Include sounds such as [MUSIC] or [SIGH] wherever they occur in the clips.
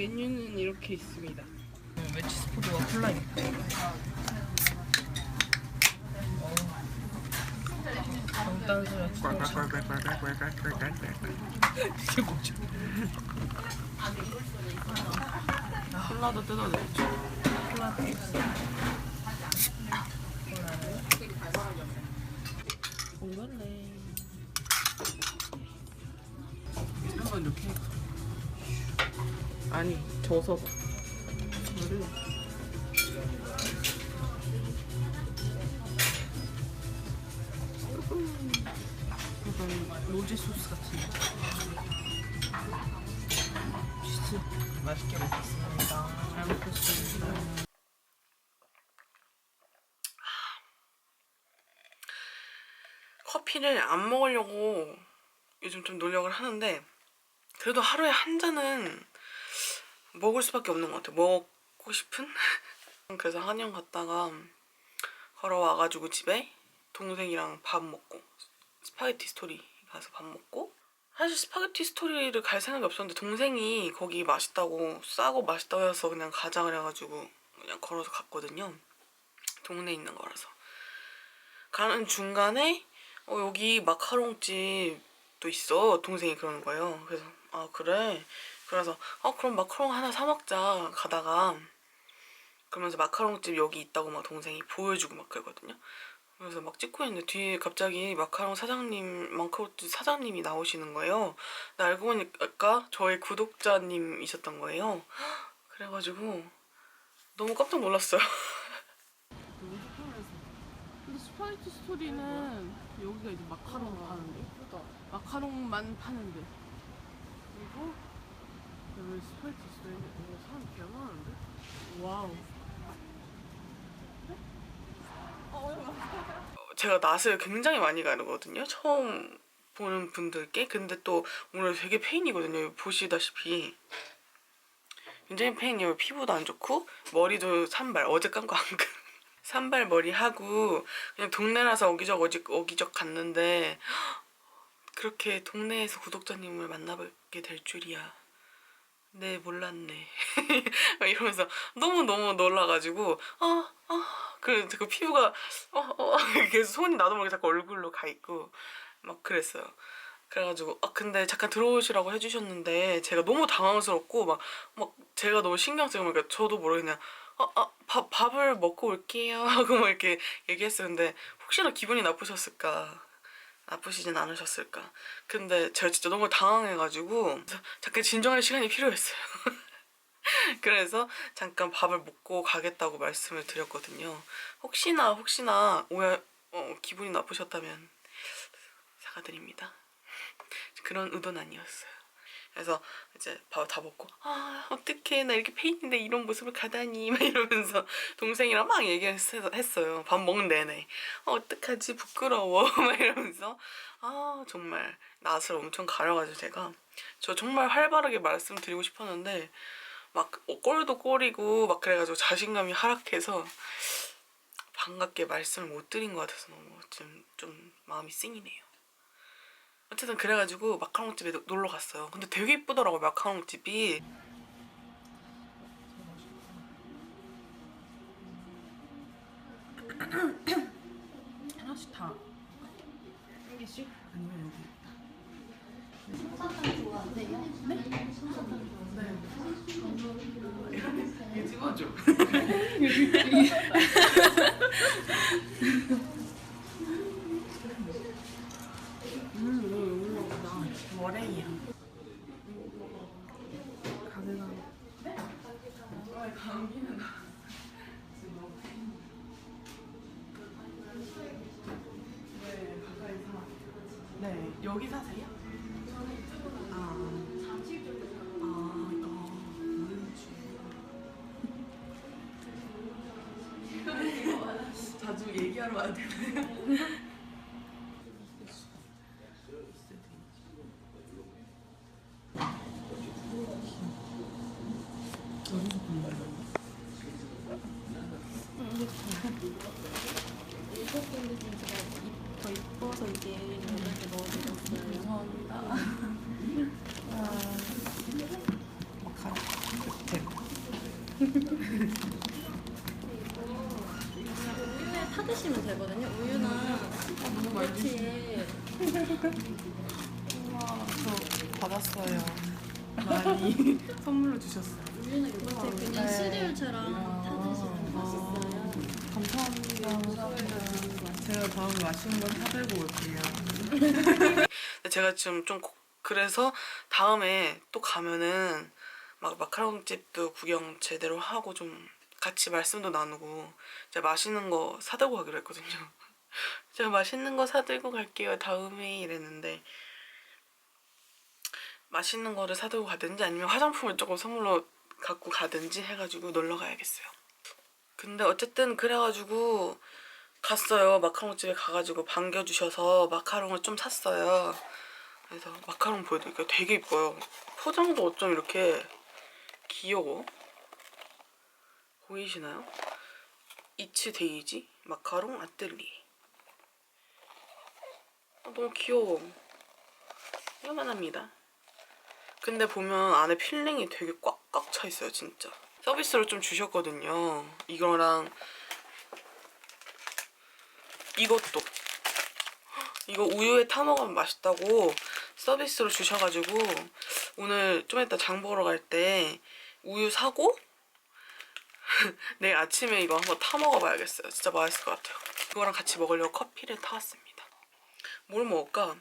메뉴는 이렇게 있습니다. 음, 웨치스푸드와 콜라입니다. 어. 정단 소리 이게 뭐죠? 콜라도. 콜라도 있어. 콜 아니 져서 이거를 약간 로제 소스 같은 치즈 맛있게 먹겠습니다. 잘 먹겠습니다. 커피를 안 먹으려고 요즘 좀 노력을 하는데 그래도 하루에 한 잔은 먹을 수밖에 없는 것 같아요. 먹고 싶은? [LAUGHS] 그래서 한영 갔다가 걸어와가지고 집에 동생이랑 밥 먹고 스파게티 스토리 가서 밥 먹고 사실 스파게티 스토리를 갈 생각이 없었는데 동생이 거기 맛있다고 싸고 맛있다고 해서 그냥 가자 그래가지고 그냥 걸어서 갔거든요. 동네에 있는 거라서 가는 중간에 어, 여기 마카롱집도 있어 동생이 그러는 거예요. 그래서 아 그래 그래서 어 그럼 마카롱 하나 사 먹자 가다가 그러면서 마카롱집 여기 있다고 막 동생이 보여주고 막 그러거든요. 그래서 막 찍고 있는데 뒤에 갑자기 마카롱 사장님 마카롱집 사장님이 나오시는 거예요. 나 알고 보니까 저의 구독자님이셨던 거예요. 그래가지고 너무 깜짝 놀랐어요. 근데 스파이트 스토리는 여기가 이제 마카롱 파는데 마카롱만 파는데 그리고 여기 스파이트 스토리 오 사람 개 많은데? 와우. 제가 낯을 굉장히 많이 가르거든요. 처음 보는 분들께. 근데 또 오늘 되게 페인이거든요 보시다시피. 굉장히 페인이에요 피부도 안 좋고 머리도 산발 어제 깐 거 안 그. [LAUGHS] 산발 머리 하고 그냥 동네라서 어기적 어지, 어기적 갔는데 [GASPS] 그렇게 동네에서 구독자님을 만나뵙게 될 줄이야. 네 몰랐네. [LAUGHS] 막 이러면서 너무 너무 놀라가지고 어어그 그 피부가 [LAUGHS] 어어 계속 손이 나도 모르게 자꾸 얼굴로 가 있고 막 그랬어요. 그래가지고 아 근데 잠깐 들어오시라고 해주셨는데 제가 너무 당황스럽고 막 막 제가 너무 신경 쓰고 그러니까 저도 모르게 그냥 어아밥 밥을 먹고 올게요 [LAUGHS] 하고 막 이렇게 얘기했어요. 근데 혹시나 기분이 나쁘셨을까 나쁘시진 않으셨을까. 근데 제가 진짜 너무 당황해가지고 잠깐 진정할 시간이 필요했어요. [LAUGHS] 그래서 잠깐 밥을 먹고 가겠다고 말씀을 드렸거든요. 혹시나 혹시나 오해 어, 기분이 나쁘셨다면 사과드립니다. 그런 의도는 아니었어요. 그래서 이제 밥 다 먹고 아 어떡해 나 이렇게 페인인데 이런 모습을 가다니 막 이러면서 동생이랑 막 얘기했어요 밥 먹는 내내. 어, 어떡하지 부끄러워. [LAUGHS] 막 이러면서. 아 정말 낯을 엄청 가려가지고 제가. 저 정말 활발하게 말씀드리고 싶었는데 막 어, 꼴도 꼴이고 막 그래가지고 자신감이 하락해서 반갑게 말씀을 못 드린 것 같아서 너무 좀, 좀 마음이 찡이네요 어쨌든 그래가지고 마카롱 집에 노- 놀러 갔어요. 근데 되게 이쁘더라고요 마카롱 집이. [CLEARS THROAT] 하나씩 다. 한 개씩? 아니면 여기 있다. 솜사탕 좋아하세요? 네? 솜사탕 좋아하세요? 이거 찍어줘. [LAUGHS] [LAUGHS] 머랭이야. 가게가. 네, 여기 사세요? 아, 아, 이거. [LAUGHS] 자주 얘기하러 와야 되나요? 더 이게 이렇게 넣어드렸어요. 마카롱. 우유에 타드시면 되거든요. 우유나 우와 저 받았어요. 많이 선물로 주셨어요. 우유나 요거트에 그냥 네. 시리얼처럼 타드시면 맛있어요. 감사합니 다음에 맛있는 거 사들고 올게요. 제가 지금 좀 고- 그래서 다음에 또 가면은 막 마카롱 집도 구경 제대로 하고 좀 같이 말씀도 나누고 [LAUGHS] 제가 맛있는 거 사들고 가기로 했거든요. 제가 맛있는 거 사들고 갈게요. 다음에 이랬는데 맛있는 거를 사들고 가든지 아니면 화장품을 조금 선물로 갖고 가든지 해가지고 놀러 가야겠어요. 근데 어쨌든 그래가지고 갔어요. 마카롱 집에 가가지고 반겨주셔서 마카롱을 좀 샀어요. 그래서 마카롱 보여드릴게요. 되게 이뻐요. 포장도 어쩜 이렇게 귀여워. 보이시나요? 이츠 데이지 마카롱 아뜰리. 아, 너무 귀여워. 요만합니다. 근데 보면 안에 필링이 되게 꽉꽉 차 있어요, 진짜. 서비스로 좀 주셨거든요. 이거랑 이것도 이거 우유에 타 먹으면 맛있다고 서비스로 주셔가지고 오늘 좀 이따 장 보러 갈 때 우유 사고 [LAUGHS] 내일 아침에 이거 한번 타 먹어봐야겠어요. 진짜 맛있을 것 같아요. 이거랑 같이 먹으려고 커피를 타왔습니다. 뭘 먹을까?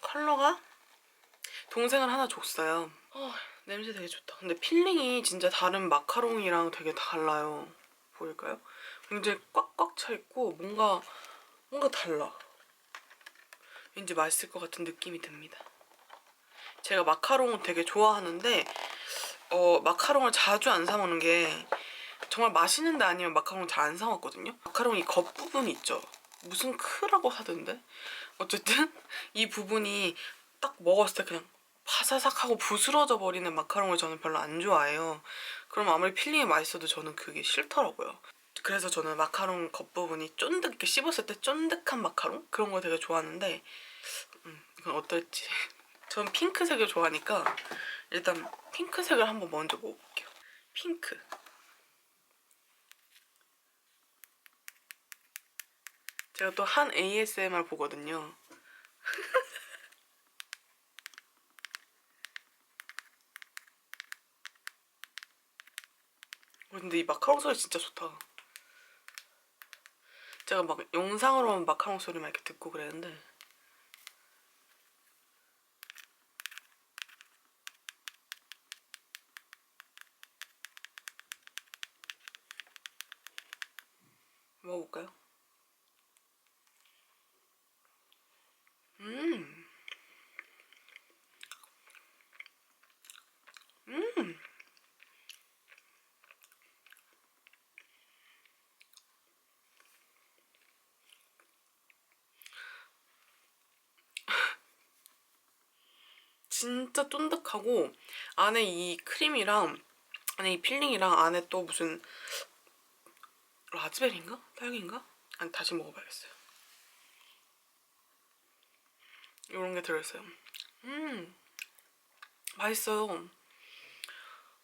컬러가 동생을 하나 줬어요. 어, 냄새 되게 좋다. 근데 필링이 진짜 다른 마카롱이랑 되게 달라요. 보일까요? 굉장히 꽉꽉 차 있고 뭔가 뭔가 달라. 왠지 맛있을 것 같은 느낌이 듭니다. 제가 마카롱을 되게 좋아하는데 어 마카롱을 자주 안 사 먹는 게 정말 맛있는 데 아니면 마카롱 잘 안 사 먹거든요. 마카롱 이 겉 부분 있죠. 무슨 크라고 하던데 어쨌든 [LAUGHS] 이 부분이 딱 먹었을 때 그냥 파사삭하고 부스러져 버리는 마카롱을 저는 별로 안 좋아해요. 그럼 아무리 필링이 맛있어도 저는 그게 싫더라고요. 그래서 저는 마카롱 겉부분이 쫀득 이렇게 씹었을 때 쫀득한 마카롱 그런 거 되게 좋아하는데 음, 이건 어떨지 [LAUGHS] 전 핑크색을 좋아하니까 일단 핑크색을 한번 먼저 먹어볼게요. 핑크 제가 또 한 ASMR 보거든요. 어, [LAUGHS] 근데 이 마카롱 소리 진짜 좋다. 제가 막 영상으로만 마카롱 소리만 이렇게 듣고 그랬는데 먹어볼까요? 음. 음. 진짜 쫀득하고 안에 이 크림이랑 안에 이 필링이랑 안에 또 무슨 라즈베리인가? 딸기인가? 아니 다시 먹어봐야겠어요. 이런 게 들어있어요. 음 맛있어요.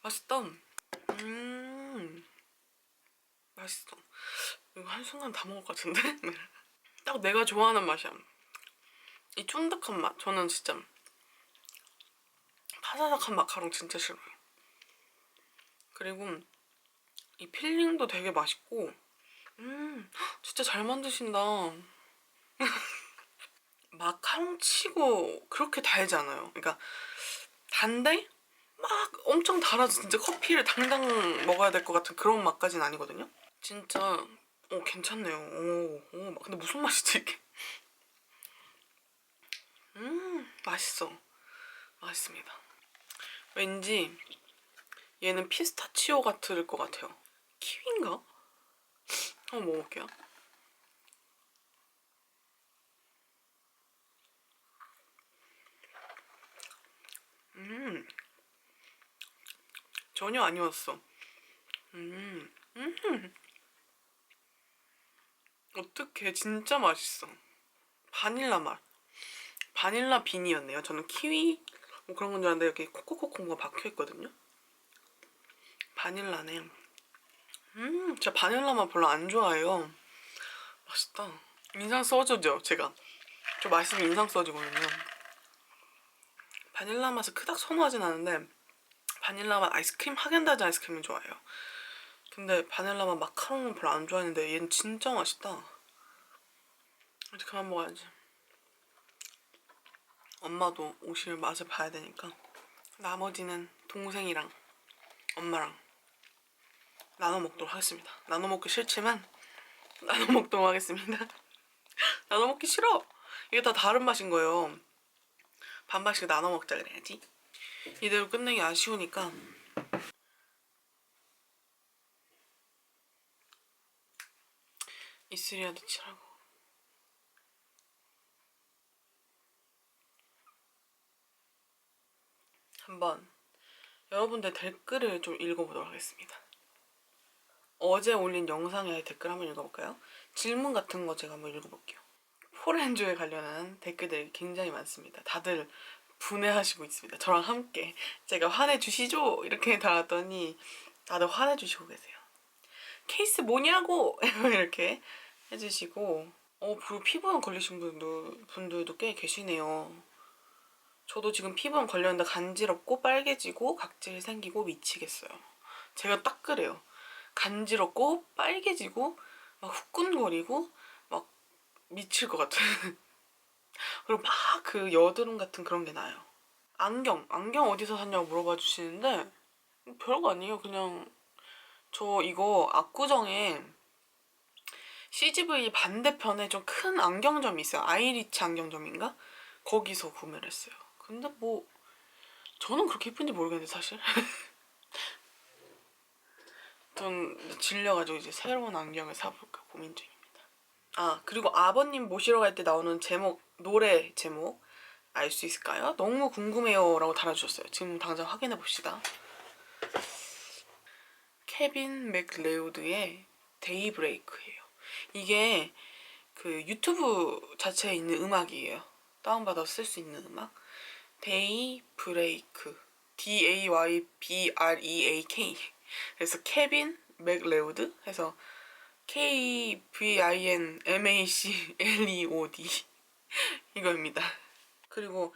맛있다. 음 맛있어. 이거 한순간 다 먹을 것 같은데? [LAUGHS] 딱 내가 좋아하는 맛이야. 이 쫀득한 맛. 저는 진짜 파사삭한 마카롱 진짜 싫어요. 그리고 이 필링도 되게 맛있고 음 진짜 잘 만드신다. [LAUGHS] 마카롱 치고 그렇게 달지 않아요. 그러니까 단데 막 엄청 달아서 진짜 커피를 당당 먹어야 될 것 같은 그런 맛까지는 아니거든요. 진짜 오 괜찮네요. 오, 오 근데 무슨 맛이지 이게? 음 맛있어. 맛있습니다. 왠지 얘는 피스타치오 같을 것 같아요. 키위인가? 한번 먹어볼게요. 음, 전혀 아니었어. 음, 음, 어떡해, 진짜 맛있어. 바닐라 맛. 바닐라 빈이었네요. 저는 키위 뭐 그런 건 줄 알았는데 여기 코코코코가 박혀 있거든요. 바닐라네. 음, 제가 바닐라맛 별로 안 좋아해요. 맛있다. 인상 써주죠, 제가. 저 맛있으면 인상 써주거든요. 바닐라 맛을 그닥 선호하진 않은데 바닐라 맛 아이스크림 하겐다즈 아이스크림은 좋아해요. 근데 바닐라 맛 마카롱은 별로 안 좋아했는데 얘는 진짜 맛있다. 이제 그만 먹어야지. 엄마도 오실 맛을 봐야 되니까 나머지는 동생이랑 엄마랑 나눠 먹도록 하겠습니다. 나눠 먹기 싫지만 [LAUGHS] 나눠 먹도록 하겠습니다. [LAUGHS] 나눠 먹기 싫어. 이게 다 다른 맛인 거예요. 반반씩 나눠 먹자 그래야지. 이대로 끝내기 아쉬우니까 이슬이라도 치라고. 한번 여러분들 댓글을 좀 읽어보도록 하겠습니다. 어제 올린 영상에 댓글 한번 읽어볼까요? 질문 같은 거 제가 한번 읽어볼게요. 포렌조에 관련한 댓글들이 굉장히 많습니다. 다들 분해하시고 있습니다. 저랑 함께 제가 화내주시죠 이렇게 달았더니 다들 화내주시고 계세요. 케이스 뭐냐고 [LAUGHS] 이렇게 해주시고 어 그리고 피부염 걸리신 분도 분들도 꽤 계시네요. 저도 지금 피부염 걸렸는데 간지럽고 빨개지고 각질 생기고 미치겠어요. 제가 딱 그래요. 간지럽고 빨개지고 막 후끈거리고 막 미칠 것 같은. [LAUGHS] 그리고 막 그 여드름 같은 그런 게 나요. 안경, 안경 어디서 샀냐고 물어봐 주시는데 별거 아니에요. 그냥 저 이거 압구정에 CGV 반대편에 좀 큰 안경점이 있어요. 아이리치 안경점인가? 거기서 구매를 했어요. 근데 뭐 저는 그렇게 예쁜지 모르겠는데 사실. [LAUGHS] 전 질려가지고 이제 새로운 안경을 사볼까 고민 중입니다. 아 그리고 아버님 모시러 갈 때 나오는 제목 노래 제목 알 수 있을까요? 너무 궁금해요 라고 달아주셨어요. 지금 당장 확인해 봅시다. 케빈 맥레오드의 데이브레이크예요. 이게 그 유튜브 자체에 있는 음악이에요. 다운받아서 쓸수 있는 음악. 데이 브레이크 D A Y B R E A K 그래서 케빈 맥레오드 해서 K V I N M A C L E O D [LAUGHS] 이거입니다. 그리고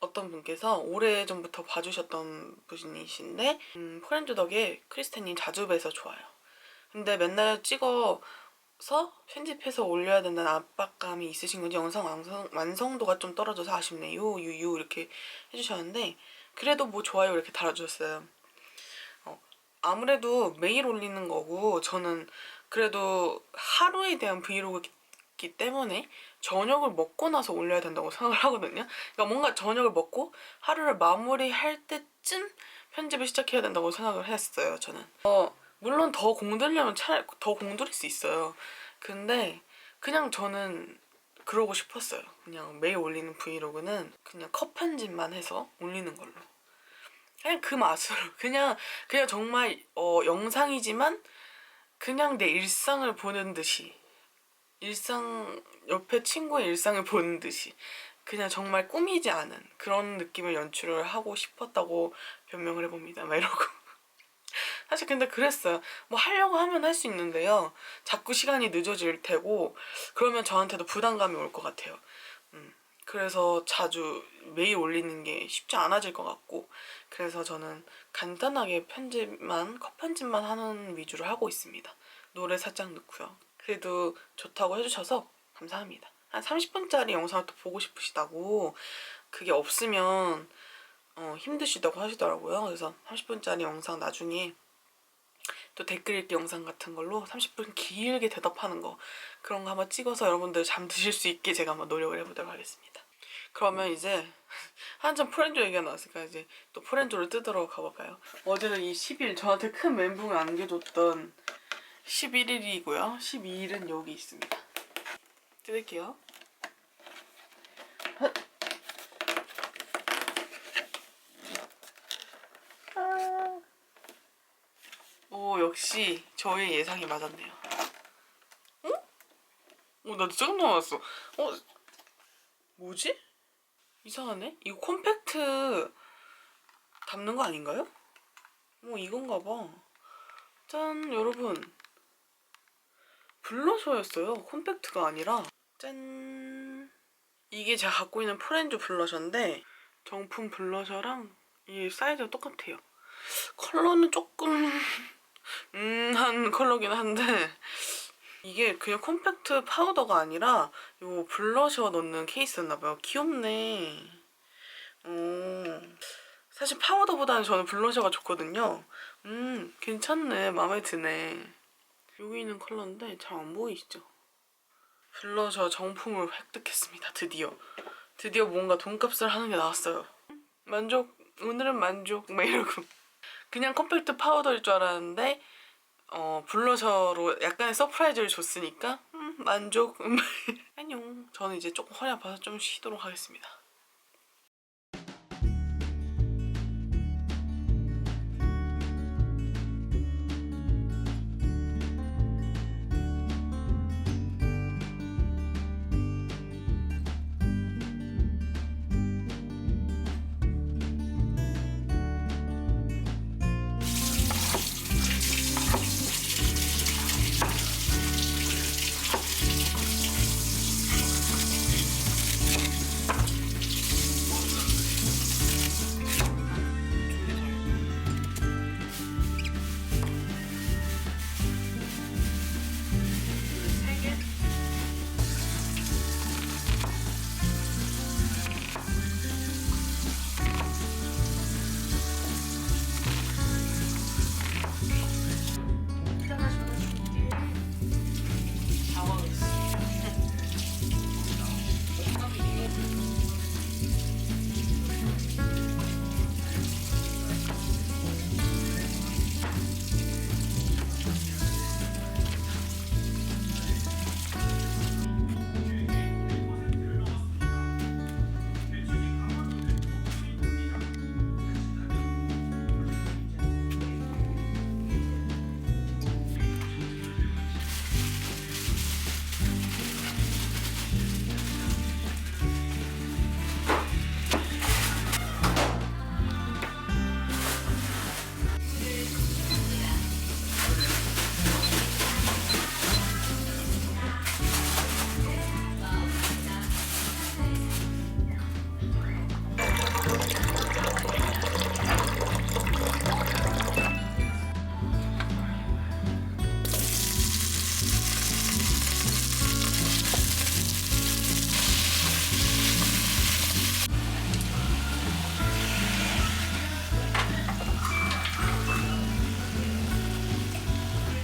어떤 분께서 오래 전부터 봐주셨던 분이신데 음, 포렌즈 덕에 크리스텐님 자주 뵈서 좋아요. 근데 맨날 찍어 서 편집해서 올려야 된다는 압박감이 있으신 건지 영상 완성, 완성도가 좀 떨어져서 아쉽네요. 유유 이렇게 해주셨는데 그래도 뭐 좋아요 이렇게 달아주셨어요. 어, 아무래도 매일 올리는 거고 저는 그래도 하루에 대한 브이로그기 때문에 저녁을 먹고 나서 올려야 된다고 [LAUGHS] 생각을 하거든요. 그러니까 뭔가 저녁을 먹고 하루를 마무리할 때쯤 편집을 시작해야 된다고 생각을 했어요. 저는. 어 물론 더 공들려면 차, 더 공들일 수 있어요. 근데 그냥 저는 그러고 싶었어요. 그냥 매일 올리는 브이로그는 그냥 컷 편집만 해서 올리는 걸로. 그냥 그 맛으로 [LAUGHS] 그냥 그냥 정말 어 영상이지만 그냥 내 일상을 보는 듯이 일상 옆에 친구의 일상을 보는 듯이 그냥 정말 꾸미지 않은 그런 느낌을 연출을 하고 싶었다고 변명을 해봅니다. 막 이러고 사실 근데 그랬어요. 뭐 하려고 하면 할 수 있는데요. 자꾸 시간이 늦어질 테고 그러면 저한테도 부담감이 올 것 같아요. 음, 그래서 자주 매일 올리는 게 쉽지 않아질 것 같고 그래서 저는 간단하게 편집만 컷 편집만 하는 위주로 하고 있습니다. 노래 살짝 넣고요. 그래도 좋다고 해주셔서 감사합니다. 한 30분짜리 영상을 또 보고 싶으시다고 그게 없으면 어, 힘드시다고 하시더라고요. 그래서 30분짜리 영상 나중에 또 댓글 읽기 영상 같은 걸로 30분 길게 대답하는 거 그런 거 한번 찍어서 여러분들 잠드실 수 있게 제가 한번 노력을 해보도록 하겠습니다. 그러면 이제 한참 프렌조 얘기가 나왔으니까 이제 또 프렌조를 뜯으러 가볼까요? 어제는 이 10일 저한테 큰 멘붕을 안겨줬던 11일이고요. 12일은 여기 있습니다. 뜯을게요. 오 역시 저의 예상이 맞았네요. 어? 오, 나 진짜 깜짝 놀랐어. 어? 뭐지? 이상하네? 이거 콤팩트 담는 거 아닌가요? 뭐 이건가 봐. 짠 여러분 블러셔였어요 콤팩트가 아니라 짠 이게 제가 갖고 있는 프렌즈 블러셔인데 정품 블러셔랑 이 사이즈가 똑같아요 컬러는 조금 음한 컬러긴 한데. 이게 그냥 콤팩트 파우더가 아니라 요 블러셔 넣는 케이스였나봐요. 귀엽네. 어, 사실 파우더보다는 저는 블러셔가 좋거든요. 음 괜찮네. 마음에 드네. 여기 있는 컬러인데 잘 안 보이시죠? 블러셔 정품을 획득했습니다. 드디어. 드디어 뭔가 돈값을 하는 게 나왔어요. 만족 오늘은 만족. 막 이러고 그냥 컴팩트 파우더일 줄 알았는데 어 블러셔로 약간의 서프라이즈를 줬으니까 음, 만족. [LAUGHS] 안녕. 저는 이제 조금 허리 아파서 좀 쉬도록 하겠습니다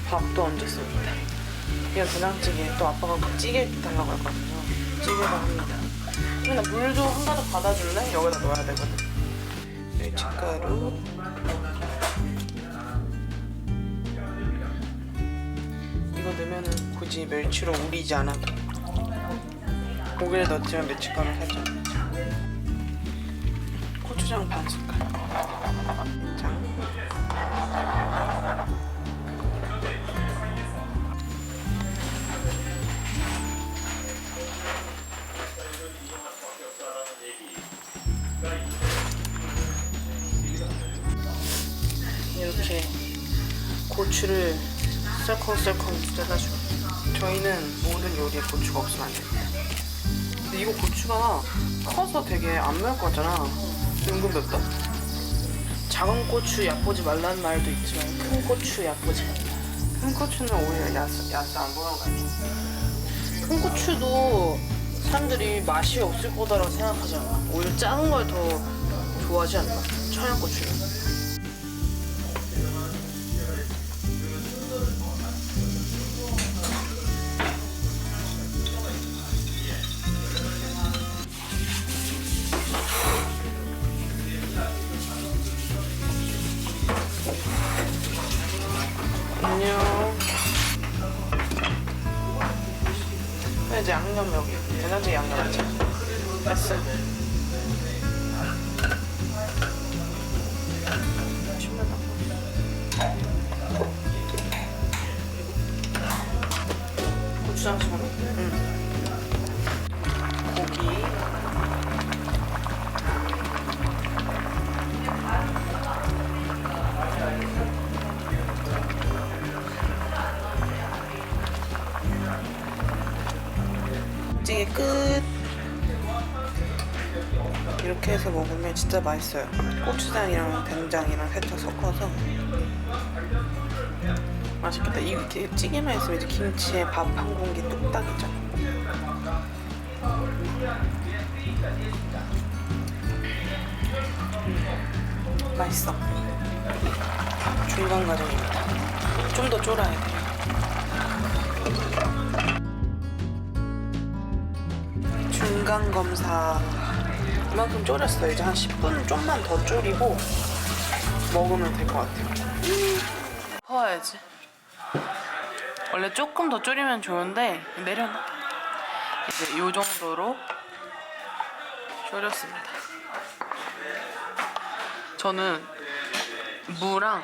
밥도 얹었습니다. 이건 된장찌개 또 아빠가 그 찌개 달라고 했거든요. 찌개도 합니다. 맨날 물도 한 가득 받아줄래? 여기다 넣어야 되거든. 멸치가루. 이거 넣으면은 굳이 멸치로 우리지 않아도 고기를 넣었지만 멸치가루 살짝. 고추장 반 숟갈. 고추를 썰컹썰컹 뜯어주고 저희는 모든 요리에 고추가 없으면 안 됩니다. 근데 이거 고추가 커서 되게 안 매울 것 같잖아. 은근 맵다. 작은 고추 얕보지 말라는 말도 있지만 큰 고추 얕보지 말라. 큰 고추는 오히려 야스, 야스 안 보는 거 아니야? 큰 고추도 사람들이 맛이 없을 거다라고 생각하잖아. 오히려 작은 걸 더 좋아하지 않나? 청양고추는 된장찌개 끝. 이렇게 해서 먹으면 진짜 맛있어요. 고추장이랑 된장이랑 살짝 섞어서 맛있겠다. 이렇게 찌개만 있으면 이제 김치에 밥 한 공기 뚝딱이죠. 음, 맛있어. 중간 과정입니다. 좀 더 쫄아야 돼요. 중간 검사 이만큼 졸였어요. 이제 한 10분 좀만 더 졸이고 먹으면 될 것 같아요. 퍼야지. 원래 조금 더 졸이면 좋은데 내려놔. 이제 이 정도로 졸였습니다. 저는 무랑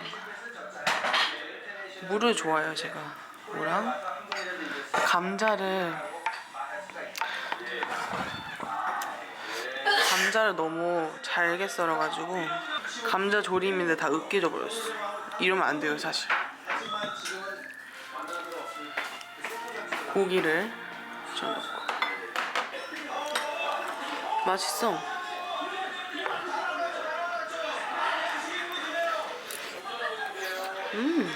무를 좋아해요 제가 무랑 감자를 감자를 너무 잘게 썰어가지고 감자 조림인데 다 으깨져 버렸어. 이러면 안 돼요 사실. 고기를 좀 넣고. 맛있어. 음.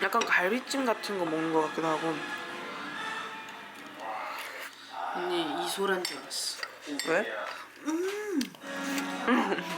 약간 갈비찜 같은 거 먹는 것 같기도 하고. 언니 이소란 줄 알았어. 왜? 음. [LAUGHS]